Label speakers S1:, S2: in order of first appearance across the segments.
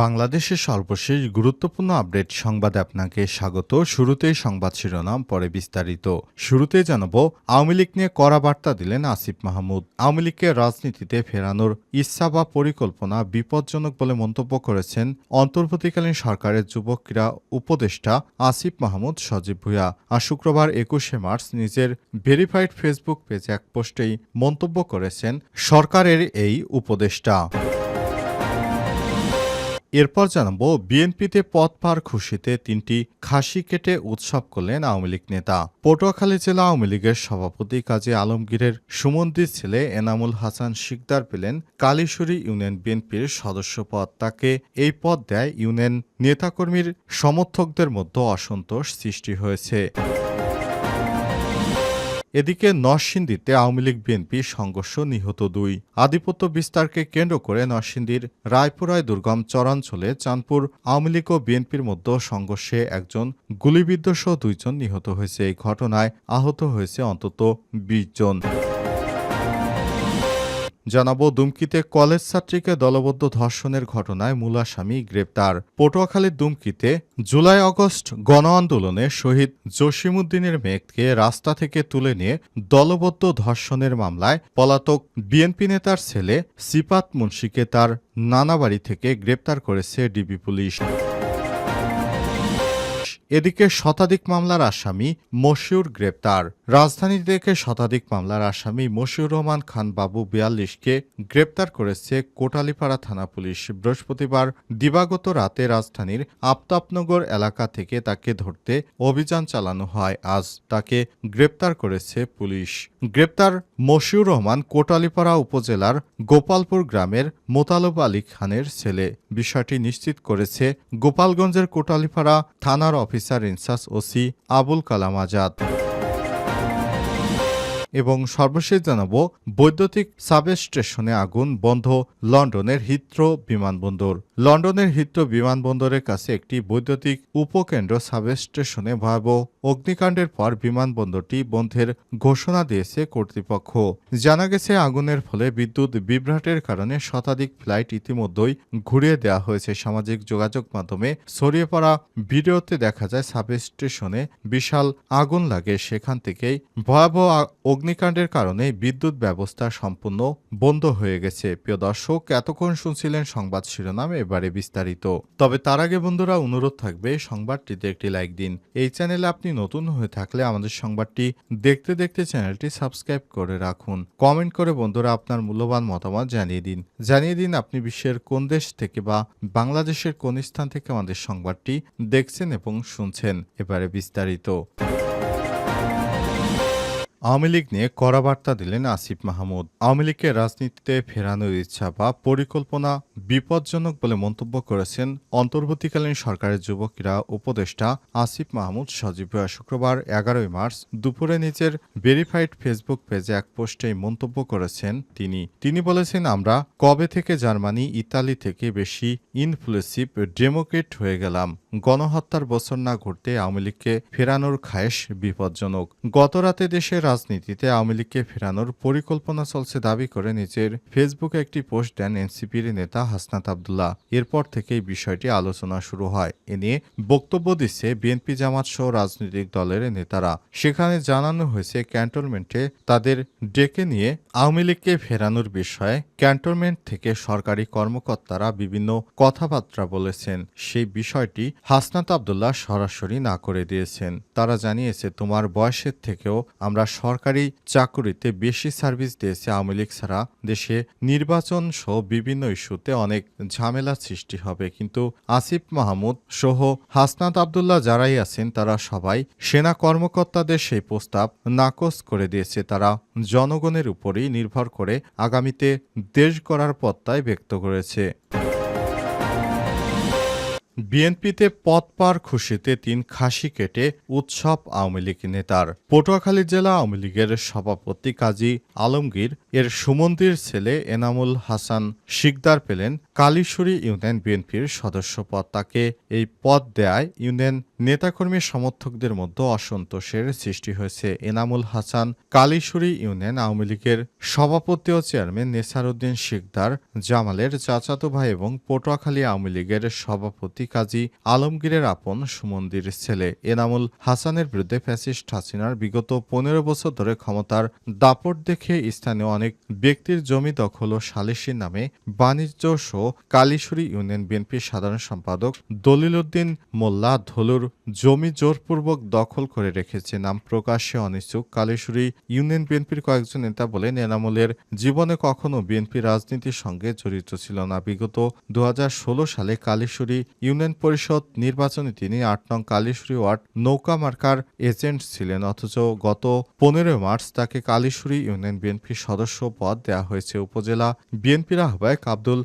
S1: বাংলাদেশের সর্বশেষ গুরুত্বপূর্ণ আপডেট সংবাদে আপনাকে স্বাগত। শুরুতেই সংবাদ শিরোনাম, পরে বিস্তারিত। শুরুতে জানাব, আওয়ামী লীগ নিয়ে কড়া বার্তা দিলেন আসিফ মাহমুদ। আওয়ামী লীগকে রাজনীতিতে ফেরানোর ইচ্ছা বা পরিকল্পনা বিপজ্জনক বলে মন্তব্য করেছেন অন্তর্বর্তীকালীন সরকারের যুবক ক্রীড়া উপদেষ্টা আসিফ মাহমুদ সজীব ভুয়া আর শুক্রবার একুশে মার্চ নিজের ভেরিফাইড ফেসবুক পেজে এক পোস্টেই মন্তব্য করেছেন সরকারের এই উপদেষ্টা। এরপর জানাব, বিএনপিতে পথ পার খুশিতে তিনটি খাসি কেটে উৎসব করলেন আওয়ামী লীগ নেতা। পটুয়াখালী জেলা আওয়ামী লীগের সভাপতি কাজী আলমগীরের সুমন্দির ছেলে এনামুল হাসান শিকদার পেলেন কালীশ্বরী ইউনিয়ন বিএনপির সদস্য পদ। তাকে এই পদ দেয় ইউনিয়ন নেতাকর্মীর সমর্থকদের মধ্যে অসন্তোষ সৃষ্টি হয়েছে। এদিকে নরসিংদীতে আওয়ামী লীগ বিএনপি সংঘর্ষ নিহত দুই। আধিপত্য বিস্তারকে কেন্দ্র করে নরসিংদীর রায়পুরায় দুর্গম চরাঞ্চলে চাঁদপুর আওয়ামী লীগ ও বিএনপির মধ্যে সংঘর্ষে একজন গুলিবিদ্ধ সহ দুইজন নিহত হয়েছে। এই ঘটনায় আহত হয়েছে অন্তত বিশ জন। জানাব, দুমকিতে কলেজ ছাত্রীকে দলবদ্ধ ধর্ষণের ঘটনায় মূল গ্রেপ্তার। পটুয়াখালীর দুমকিতে জুলাই অগস্ট গণ আন্দোলনে শহীদ জসিমুদ্দিনের মেঘকে রাস্তা থেকে তুলে নিয়ে দলবদ্ধ ধর্ষণের মামলায় পলাতক বিএনপি নেতার ছেলে সিপাত মুন্সিকে তার নানা বাড়ি থেকে গ্রেপ্তার করেছে ডিবি পুলিশ। এদিকে শতাধিক মামলার আসামি মশিউর গ্রেপ্তার। রাজধানী থেকে শতাধিক মামলার আসামি মশিউর রহমান খান বাবু বিয়াল্লিশকে গ্রেপ্তার করেছে কোটালীপাড়া থানা পুলিশ। বৃহস্পতিবার দিবাগত রাতে রাজধানীর আফতাবনগর এলাকা থেকে তাকে ধরতে অভিযান চালানো হয়। আজ তাকে গ্রেপ্তার করেছে পুলিশ। গ্রেপ্তার মশিউর রহমান কোটালীপাড়া উপজেলার গোপালপুর গ্রামের মোতালব আলী খানের ছেলে। বিষয়টি নিশ্চিত করেছে গোপালগঞ্জের কোটালীপাড়া থানার officer in charge OC Abul Kalam Azad. এবং সর্বশেষ জানাব, বৈদ্যুতিক সাব স্টেশনে আগুন বন্ধ লন্ডনের হিথ্রো বিমানবন্দর। লন্ডনের হিথ্রো বিমানবন্দরের কাছে একটি বৈদ্যুতিক উপকেন্দ্র সাব স্টেশনে ভয়াবহ অগ্নিকাণ্ডের পর বিমানবন্দরটি বন্ধের ঘোষণা দিয়েছে কর্তৃপক্ষ। জানা গেছে, আগুনের ফলে বিদ্যুৎ বিভ্রাটের কারণে শতাধিক ফ্লাইট ইতিমধ্যেই ঘুরিয়ে দেওয়া হয়েছে। সামাজিক যোগাযোগ মাধ্যমে ছড়িয়ে পড়া ভিডিওতে দেখা যায় সাব স্টেশনে বিশাল আগুন লাগে। সেখান থেকেই ভয়াবহ অগ্নিকাণ্ডের কারণে বিদ্যুৎ ব্যবস্থা সম্পূর্ণ বন্ধ হয়ে গেছে। প্রিয় দর্শক, এতক্ষণ শুনছিলেন সংবাদ শিরোনাম, এবারে বিস্তারিত। তবে তার আগে বন্ধুরা, অনুরোধ থাকবে সংবাদটিতে একটি লাইক দিন। এই চ্যানেলে আপনি নতুন হয়ে থাকলে আমাদের সংবাদটি দেখতে দেখতে চ্যানেলটি সাবস্ক্রাইব করে রাখুন। কমেন্ট করে বন্ধুরা আপনার মূল্যবান মতামত জানিয়ে দিন। জানিয়ে দিন আপনি বিশ্বের কোন দেশ থেকে বা বাংলাদেশের কোন স্থান থেকে আমাদের সংবাদটি দেখছেন এবং শুনছেন। এবারে বিস্তারিত। আওয়ামী লীগ নিয়ে কড়া বার্তা দিলেন আসিফ মাহমুদ। আওয়ামী লীগকে রাজনীতিতে ফেরানোর ইচ্ছা বা পরিকল্পনা বিপজ্জনক বলে মন্তব্য করেছেন অন্তর্বর্তীকালীন সরকারের যুবকরা। উপদেষ্টা আসিফ মাহমুদ সজীব ভুয়া শুক্রবার এগারোই মার্চ দুপুরে নিজের ভেরিফাইড ফেসবুক পেজে এক পোস্টে মন্তব্য করেছেন তিনি। তিনি বলেছেন, আমরা কবে থেকে জার্মানি, ইতালি থেকে বেশি ইনফ্লুসিভ ডেমোক্রেট হয়ে গেলাম। গণহত্যার বছর না ঘটতে আওয়ামী লীগকে ফেরানোর খায়েশ বিপজ্জনক। গতরাতে দেশের রাজনীতিতে আওয়ামী লীগকে ফেরানোর পরিকল্পনা চলছে দাবি করে নিজের ফেসবুকে একটি পোস্ট দেন এনসিপির নেতা হাসনাত আবদুল্লাহ। এরপর থেকেই বিষয়টি আলোচনা শুরু হয়। এ নিয়ে বক্তব্য দিচ্ছে বিএনপি জামাত সহ রাজনৈতিক দলের নেতারা। সেখানে জানানো হয়েছে ক্যান্টনমেন্টে তাদের ডেকে নিয়ে আওয়ামী লীগকে ফেরানোর বিষয়ে ক্যান্টনমেন্ট থেকে সরকারি কর্মকর্তারা বিভিন্ন কথাবার্তা বলেছেন। সেই বিষয়টি হাসনাত আবদুল্লাহ সরাসরি না করে দিয়েছেন। তারা জানিয়েছে, তোমার বয়সের থেকেও আমরা সরকারি চাকুরিতে বেশি সার্ভিস দিয়েছে আওয়ামী লীগ ছাড়া দেশে নির্বাচন সহ বিভিন্ন ইস্যুতে অনেক ঝামেলা সৃষ্টি হবে। কিন্তু আসিফ মাহমুদ সহ হাসনাত আবদুল্লাহ যারাই আছেন, তারা সবাই সেনা কর্মকর্তাদের সেই প্রস্তাব নাকচ করে দিয়েছে। তারা জনগণের উপরই নির্ভর করে আগামীতে দেশ গড়ার পত্তায় ব্যক্ত করেছে। বিএনপিতে পদ পার খুশিতে তিন খাসি কেটে উৎসব আওয়ামী লীগ নেতার। পটুয়াখালী জেলা আওয়ামী লীগের সভাপতি কাজী আলমগীর, এর সুমন্দির ছেলে এনামুল হাসান শিকদার পেলেন কালীশ্বরী ইউনিয়ন বিএনপির সদস্য পদ তাকে এই পদ দেয়ায় ইউনিয়ন নেতাকর্মী সমর্থকদের মধ্যে অসন্তোষের সৃষ্টি হয়েছে। এনামুল হাসান, কালীশ্বরী ইউনিয়ন আওয়ামী লীগের সভাপতি ও চেয়ারম্যান নেসারউদ্দিন শিকদার, জামালের চাচাতো ভাই এবং পটুয়াখালী আওয়ামী লীগের সভাপতি কাজী আলমগীরের আপন সুমন্দির ছেলে। এনামুল হাসানের বিরুদ্ধে ফ্যাসিস্ট হাসিনার বিগত পনেরো বছর ধরে ক্ষমতার দাপট দেখে স্থানীয় অনেক ব্যক্তির জমি দখল ও সালিসির নামে বাণিজ্য সহ কালীশ্বরী ইউনিয়ন বিএনপির সাধারণ সম্পাদক দলিল উদ্দিন মোল্লা ধলুর জমি জোরপূর্বক দখল করে রেখেছে নাম প্রকাশ্যে অনিচ্ছুক কালীশ্বরী ইউনিয়ন বিএনপির কয়েকজন নেতা বলেন, এনামুলের জীবনে কখনো বিএনপি রাজনীতির সঙ্গে জড়িত ছিল না। বিগত দু সালে কালীশ্বরী ইউনিয়ন পরিষদ নির্বাচনে তিনি আট নং কালীশ্বরী ওয়ার্ড নৌকা মার্কার এজেন্ট ছিলেন, অথচ গত পনেরোই মার্চ তাকে কালীশ্বরী ইউনিয়ন বিএনপির সদস্য পদ দেওয়া হয়েছে। উপজেলা বিএনপির আহ্বায়ক আব্দুল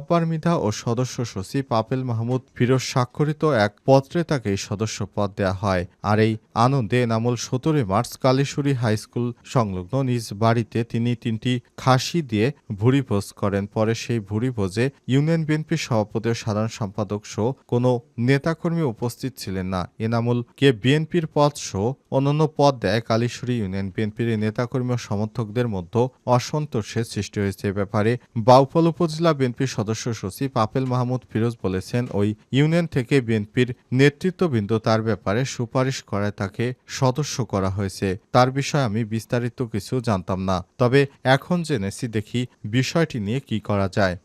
S1: জব্বার মিধা ও সদস্য সচিব আপেল মাহমুদ ফিরোজ স্বাক্ষরিত এক পত্রে তাকে সদস্য পদ দেওয়া হয়। আর এই আনন্দে এনামুল সতেরোই মার্চ কালীশ্বরী হাই স্কুল সংলগ্ন নিজ বাড়িতে তিনি তিনটি খাসি দিয়ে ভুড়ি ভোজ করেন। পরে সেই ভুড়ি ভোজে ইউনিয়ন বিএনপির সভাপতি ও সাধারণ সম্পাদক সহ কোনো নেতাকর্মী উপস্থিত ছিলেন না। এনামুল কে বিএনপির পদ সহ অন্যান্য পদ দেয় কালীশ্বরী ইউনিয়ন বিএনপির নেতাকর্মী ও সমর্থকদের মধ্যে অসন্তোষের সৃষ্টি হয়েছে। এ ব্যাপারে বাউফল উপজেলা বিএনপির সদস্য সচিব আপেল মাহমুদ ফিরোজ বলেছেন, ওই ইউনিয়ন থেকে বিএনপির নেতৃত্ববৃন্দ তার ব্যাপারে সুপারিশ করায় তাকে সদস্য করা হয়েছে। তার বিষয়ে আমি বিস্তারিত কিছু জানতাম না। তবে এখন জেনেছি দেখি বিষয়টি নিয়ে কি করা যায়।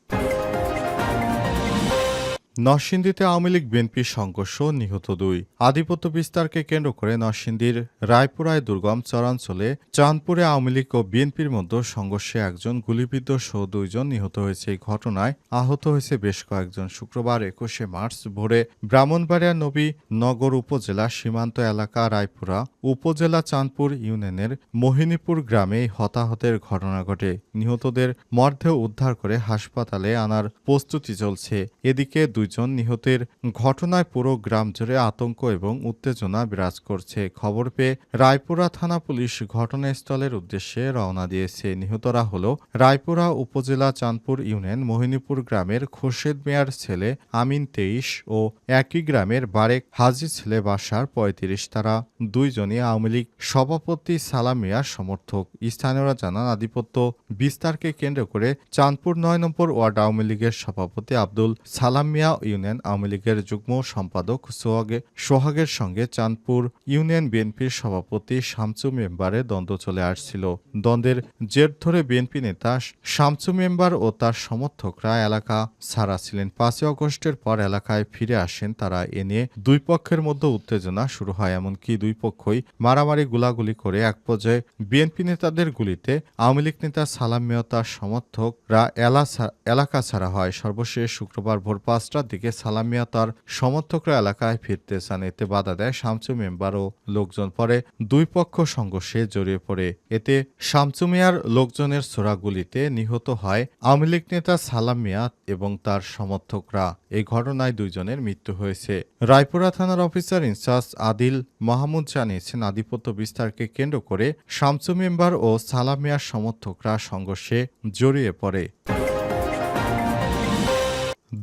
S1: নরসিংদীতে আওয়ামী লীগ, বিএনপির সংঘর্ষ নিহত দুই। আধিপত্য বিস্তারকে কেন্দ্র করে নরসিংদীর রায়পুরায় দুর্গম চরাঞ্চলে চাঁদপুরে আওয়ামী লীগ ও বিএনপির মধ্যে সংঘর্ষে একজন গুলিবিদ্ধ সহ দুইজন নিহত হয়েছে। এই ঘটনায় আহত হয়েছে বেশ কয়েকজন। শুক্রবার একুশে মার্চ ভোরে ব্রাহ্মণবাড়িয়া নবী নগর উপজেলা সীমান্ত এলাকা রায়পুরা উপজেলা চাঁদপুর ইউনিয়নের মোহিনীপুর গ্রামে হতাহতের ঘটনা ঘটে। নিহতদের মর্ধে উদ্ধার করে হাসপাতালে আনার প্রস্তুতি চলছে। এদিকে দুইজন নিহতের ঘটনায় পুরো গ্রাম জুড়ে আতঙ্ক এবং উত্তেজনা বিরাজ করছে। খবর পেয়ে রায়পুরা থানা পুলিশ ঘটনাস্থলের উদ্দেশ্যে রওনা দিয়েছে। নিহতরা হল রায়পুরা উপজেলা চাঁদপুর ইউনিয়ন মোহিনীপুর গ্রামের খোরশেদ মিয়ার ছেলে আমিন তেইশ ও একই গ্রামের বারেক হাজি ছেলে বাসার পঁয়ত্রিশ। তারা দুইজনই আওয়ামী লীগ সভাপতি সালাম মিয়ার সমর্থক। স্থানীয়রা জানান, আধিপত্য বিস্তারকে কেন্দ্র করে চাঁদপুর নয় নম্বর ওয়ার্ড আওয়ামী লীগের সভাপতি আব্দুল সালাম মিয়া ইউনিয়ন আওয়ামী লীগের যুগ্ম সম্পাদক সোহাগে, সোহাগের সঙ্গে চাঁদপুর ইউনিয়ন বিএনপির সভাপতি শামসু মেম্বারে দ্বন্দ্ব চলে আসছিল। দ্বন্দ্বের জের ধরে বিএনপি নেতা শামসু মেম্বার ও তার সমর্থকরা এলাকা ছাড়া ছিলেন। পাঁচই অগস্টের পর এলাকায় ফিরে আসেন তারা। এ নিয়ে দুই পক্ষের মধ্যে উত্তেজনা শুরু হয়, এমনকি দুই পক্ষই মারামারি গুলাগুলি করে এক পর্যায়ে বিএনপি নেতাদের গুলিতে আওয়ামী লীগ নেতা সালাম মেয়, তার সমর্থকরা এলা- এলাকা ছাড়া হয়। সর্বশেষ শুক্রবার ভোর পাঁচটার দিকে সালাম মিয়া তার সমর্থকরা এলাকায় ফিরতে চান। এতে বাধা দেয় শামসু মেম্বার ও লোকজন। পরে দুই পক্ষ সংঘর্ষে জড়িয়ে পড়ে। এতে শামসু মিয়ার লোকজনের ছোড়াগুলিতে নিহত হয় আওয়ামী লীগ নেতা সালাম মিয়া এবং তার সমর্থকরা। এই ঘটনায় দুইজনের মৃত্যু হয়েছে। রায়পুরা থানার অফিসার ইনচার্জ আদিল মাহমুদ জানিয়েছেন, আধিপত্য বিস্তারকে কেন্দ্র করে শামসু মেম্বার ও সালাম মিয়ার সমর্থকরা সংঘর্ষে জড়িয়ে পড়ে।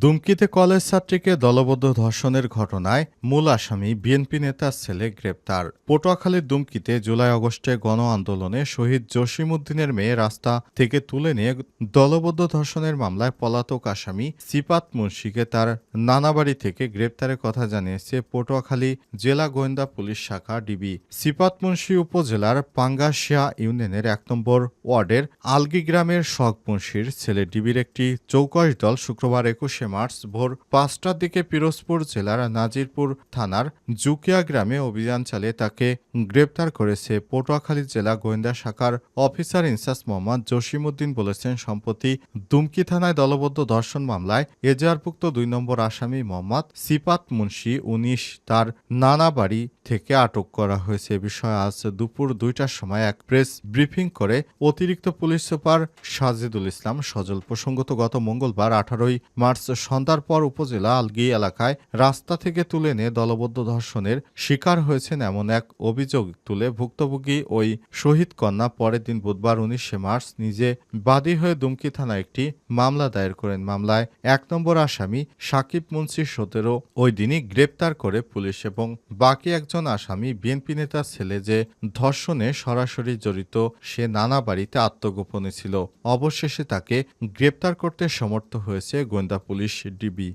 S1: দুমকিতে কলেজ ছাত্রীকে দলবদ্ধ ধর্ষণের ঘটনায় মূল আসামি বিএনপি নেতার ছেলে গ্রেপ্তার। পটুয়াখালীর দুমকিতে জুলাই আগস্টে গণ আন্দোলনে শহীদ জসিম উদ্দিনের মেয়ে রাস্তা থেকে তুলে নিয়ে দলবদ্ধ ধর্ষণের মামলায় পলাতক আসামি সিপাত মুন্সিকে তার নানাবাড়ি থেকে গ্রেপ্তারের কথা জানিয়েছে পটুয়াখালী জেলা গোয়েন্দা পুলিশ শাখা ডিবি। সিপাত মুন্সি উপজেলার পাঙ্গাশিয়া ইউনিয়নের এক নম্বর ওয়ার্ডের আলগি গ্রামের শখ মুন্সির ছেলে ডিবির একটি চৌকশ দল শুক্রবার একুশে মার্চ ভোর পাঁচটার দিকে পিরোজপুর জেলার নাজিরপুর থানার জুকিয়া গ্রামে অভিযান চালিয়ে তাকে গ্রেপ্তার করেছে পটুয়াখালী জেলা গোয়েন্দা শাখার অফিসার ইনচার্জ মোহাম্মদ জসিমউদ্দিন বলেছেন, সম্প্রতি দুমকি থানায় দলবদ্ধ ধর্ষণ মামলায় এজাহারভুক্ত দুই নম্বর আসামি মোহাম্মদ সিপাত মুন্সি উনিশ তার নানা বাড়ি থেকে আটক করা হয়েছে। এ বিষয়ে আজ দুপুর দুইটার সময় এক প্রেস ব্রিফিং করে অতিরিক্ত পুলিশ সুপার সাজিদুল ইসলাম সজল প্রসঙ্গত গত মঙ্গলবার আঠারোই মার্চ সন্ধ্যার পর উপজেলা আলগি এলাকায় রাস্তা থেকে তুলে এনে দলবদ্ধ ধর্ষণের শিকার হয়েছেন এমন এক অভিযোগ তুলে ভুক্তভোগী ওই শহীদ কন্যা পরের দিন বুধবার উনিশে মার্চ নিজে বাদী হয়ে দুমকি থানায় একটি মামলা দায়ের করেন। মামলায় এক নম্বর আসামি সাকিব মুন্সি সতেরো ওই দিনই গ্রেপ্তার করে পুলিশ এবং বাকি একজন আসামি বিএনপি নেতার ছেলে যে ধর্ষণে সরাসরি জড়িত, সে নানা বাড়িতে আত্মগোপনে ছিল। অবশেষে তাকে গ্রেপ্তার করতে সমর্থ হয়েছে গোয়েন্দা পুলিশ ডিবি